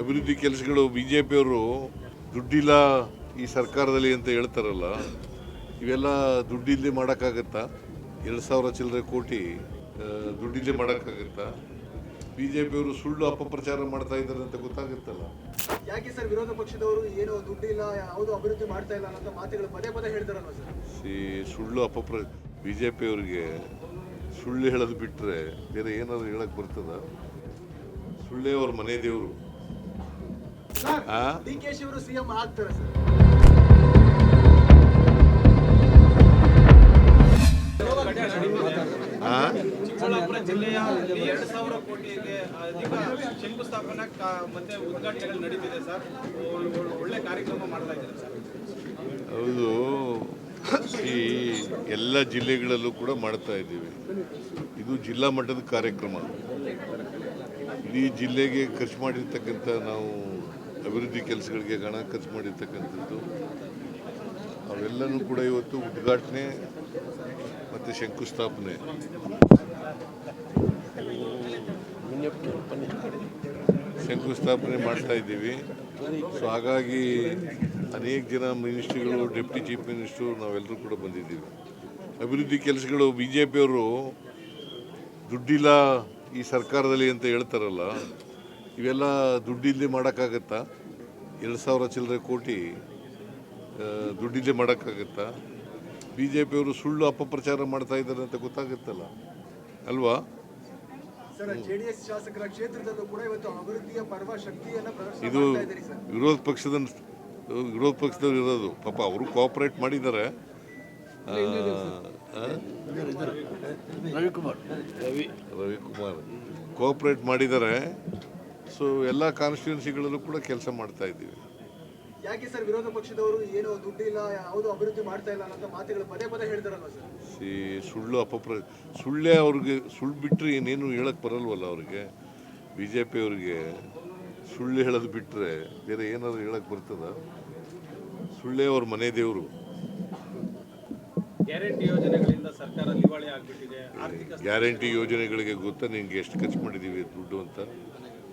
ಅಭಿವೃದ್ಧಿ ಕೆಲಸಗಳು B J ಪಿಯವರು ದುಡ್ಡಿಲ್ಲ ಈ ಸರ್ಕಾರದಲ್ಲಿ ಅಂತ ಹೇಳ್ತಾರಲ್ಲ ಇವೆಲ್ಲ ದುಡ್ಡಿಲ್ಲದೆ ಮಾಡೋಕ್ಕಾಗತ್ತಾ? ಎರಡು ಸಾವಿರ ಚಿಲ್ಲರೆ ಕೋಟಿ ದುಡ್ಡಿಲ್ಲದೆ ಮಾಡೋಕ್ಕಾಗತ್ತಾ? ಬಿ ಜೆ ಪಿಯವರು ಸುಳ್ಳು ಅಪಪ್ರಚಾರ ಮಾಡ್ತಾ ಇದ್ದಾರೆ ಅಂತ ಗೊತ್ತಾಗುತ್ತಲ್ಲ? ಯಾಕೆ ಸರ್ ವಿರೋಧ ಪಕ್ಷದವರು ಏನು ದುಡ್ಡಿಲ್ಲ ಯಾವುದು ಅಭಿವೃದ್ಧಿ ಮಾಡ್ತಾ ಇಲ್ಲ ಅಂತ ಮಾತುಗಳು ಪದೇ ಪದೇ ಹೇಳ್ತಾರಲ್ಲ ಸರ್? ಈ ಸುಳ್ಳು ಅಪಪ್ರ ಬಿ ಜೆ ಪಿಯವ್ರಿಗೆ ಸುಳ್ಳು ಹೇಳೋದು ಬಿಟ್ಟರೆ ಬೇರೆ ಏನಾದರೂ ಹೇಳಕ್ಕೆ ಬರ್ತದ? ಸುಳ್ಳೇ ಅವ್ರ ಮನೆ ದೇವರು. ಡಿ ಕೆ ಸಿಎಂ ಆಗ್ತಾರೆ ಸರ್. ಚಿಕ್ಕಬಳ್ಳಾಪುರ ಜಿಲ್ಲೆಯ ಎರಡು ಸಾವಿರ ಕೋಟಿಗೆ ಅಧಿಕ ಶಂಕುಸ್ಥಾಪನೆ ಮತ್ತೆ ಉದ್ಘಾಟನೆಗಳು ನಡೀತಿದೆ ಸರ್. ಒಳ್- ಒಳ್- ಒಳ್ಳೆ ಕಾರ್ಯಕ್ರಮ ಮಾಡ್ತಾ ಇದ್ದಾರೆ ಸರ್. ಹೌದು. ಈ ಎಲ್ಲ ಜಿಲ್ಲೆಗಳಲ್ಲೂ ಕೂಡ ಮಾಡ್ತಾ ಇದ್ದೀವಿ. ಇದು ಜಿಲ್ಲಾ ಮಟ್ಟದ ಕಾರ್ಯಕ್ರಮ. ಇಡೀ ಜಿಲ್ಲೆಗೆ ಖರ್ಚು ಮಾಡಿರ್ತಕ್ಕಂಥ ನಾವು ಅಭಿವೃದ್ಧಿ ಕೆಲಸಗಳಿಗೆ ಹಣ ಖರ್ಚು ಮಾಡಿರ್ತಕ್ಕಂಥದ್ದು, ಅವೆಲ್ಲನೂ ಕೂಡ ಇವತ್ತು ಉದ್ಘಾಟನೆ ಮತ್ತು ಶಂಕುಸ್ಥಾಪನೆ. ಶಂಕುಸ್ಥಾಪನೆ ಮಾಡ್ತಾ ಇದ್ದೀವಿ. ಸೊ ಹಾಗಾಗಿ ಅನೇಕ ಜನ ಮಿನಿಸ್ಟ್ರಿಗಳು, ಡೆಪ್ಟಿ ಚೀಫ್ ಮಿನಿಸ್ಟ್ರು, ನಾವೆಲ್ಲರೂ ಕೂಡ ಬಂದಿದ್ದೀವಿ. ಅಭಿವೃದ್ಧಿ ಕೆಲಸಗಳು ಬಿ ಜೆ ಪಿಯವರು ದುಡ್ಡಿಲ್ಲ ಈ ಸರ್ಕಾರದಲ್ಲಿ ಅಂತ ಹೇಳ್ತಾರಲ್ಲ ಇವೆಲ್ಲ ದುಡ್ಡಿಲ್ಲದೆ ಮಾಡೋಕ್ಕಾಗತ್ತಾ? ಎರಡು ಸಾವಿರ ಚಿಲ್ಲರೆ ಕೋಟಿ ದುಡ್ಡಿಲ್ಲದೆ ಮಾಡೋಕ್ಕಾಗತ್ತಾ? ಬಿ ಜೆ ಪಿಯವರು ಸುಳ್ಳು ಅಪಪ್ರಚಾರ ಮಾಡ್ತಾ ಇದ್ದಾರೆ ಅಂತ ಗೊತ್ತಾಗುತ್ತಲ್ಲ? ಅಲ್ವಾ? ಸರ್ ಜೆಡಿಎಸ್ ಶಾಸಕರ ಕ್ಷೇತ್ರದಲ್ಲೂ ಕೂಡ ಇವತ್ತು ಅಭಿವೃದ್ಧಿಯ ಪರ್ವ ಶಕ್ತಿಯನ್ನ ಪ್ರದರ್ಶನ ಇದು ಸರ್. ವಿರೋಧ ಪಕ್ಷದ ವಿರೋಧ ಪಕ್ಷದವ್ರು ಇರೋದು. ಪಾಪ ಅವರು ಕೋಆಪರೇಟ್ ಮಾಡಿದ್ದಾರೆ? ರವಿಕುಮಾರ್. ರವಿಕುಮಾರ್. ಕೋಆಪರೇಟ್ ಮಾಡಿದ್ದಾರೆ. ಸೊ ಎಲ್ಲ ಕಾನ್ಸ್ಟಿಟ್ಯೂನ್ಸಿಗಳಲ್ಲೂ ಕೂಡ ಕೆಲಸ ಮಾಡ್ತಾ ಇದ್ದೀವಿ. ಯಾಕೆ ಸರ್ ವಿರೋಧ ಪಕ್ಷದವರು ಏನು ದುಡ್ಡು ಇಲ್ಲ ಯಾವುದು ಅಭಿವೃದ್ಧಿ ಮಾಡ್ತಾ ಇಲ್ಲ ಅಂತ ಮಾತುಗಳು ಪದೇ ಪದೇ ಹೇಳ್ತಾರಲ್ವ ಸರ್? ಸಿ ಸುಳ್ಳು ಅಪಪ್ರ ಸುಳ್ಳೇ ಅವ್ರಿಗೆ ಸುಳ್ಳು ಬಿಟ್ಟರೆ ಇನ್ನೇನು ಹೇಳಕ್ಕೆ ಬರಲ್ವಲ್ಲ ಅವ್ರಿಗೆ? ಬಿ ಜೆ ಪಿ ಅವ್ರಿಗೆ ಸುಳ್ಳು ಹೇಳೋದು ಬಿಟ್ಟರೆ ಬೇರೆ ಏನಾದ್ರು ಹೇಳಕ್ಕೆ ಬರ್ತದ? ಸುಳ್ಳೇ ಅವ್ರ ಮನೆ ದೇವರು. ಗ್ಯಾರಂಟಿ ಯೋಜನೆಗಳಿಂದ ಸರ್ಕಾರ ದಿವಾಳಿ ಆಗ್ಬಿಟ್ಟಿದೆ ಆರ್ಥಿಕ ಗ್ಯಾರಂಟಿ ಯೋಜನೆಗಳಿಗೆ ಗೊತ್ತಾ ನಿಂಗೆ ಎಷ್ಟು ಖರ್ಚು ಮಾಡಿದ್ದೀವಿ ದುಡ್ಡು ಅಂತ?